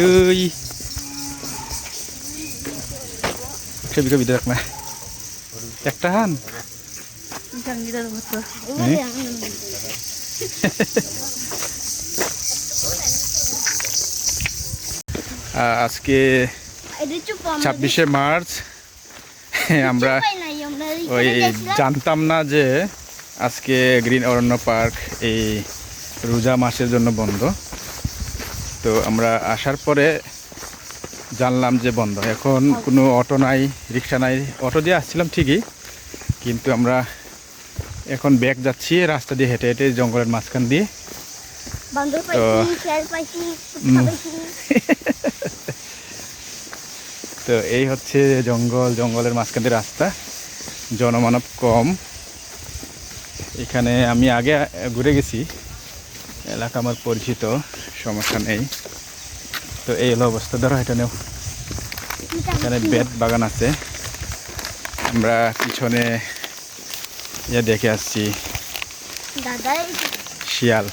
ơi খেবি খেবি একটা হান আজকে ছাব্বিশে মার্চ। আমরা ওই জানতাম না যে আজকে গ্রিন অরণ্য পার্ক এই রোজা মাসের জন্য বন্ধ। তো আমরা আসার পরে জানলাম যে বন্ধ। এখন কোনো অটো নাই রিক্সা নাই। অটো দিয়ে আসছিলাম ঠিকই কিন্তু আমরা এখন ব্যাগ যাচ্ছি রাস্তা দিয়ে হেঁটে হেঁটে জঙ্গলের মাঝখান দিয়ে। তো- এই হচ্ছে জঙ্গল জঙ্গলের মাঝখান দিয়ে রাস্তা। জনমানব কম। এখানে আমি আগে ঘুরে গেছি। এলাকা আমার পরিচিত সমস্যা নেই। তো এই হলো অবস্থা। ধরো এটা নেও। এখানে বেত বাগান আছে। আমরা পিছনে ইয়ে দেখে আসছি। শিয়াল।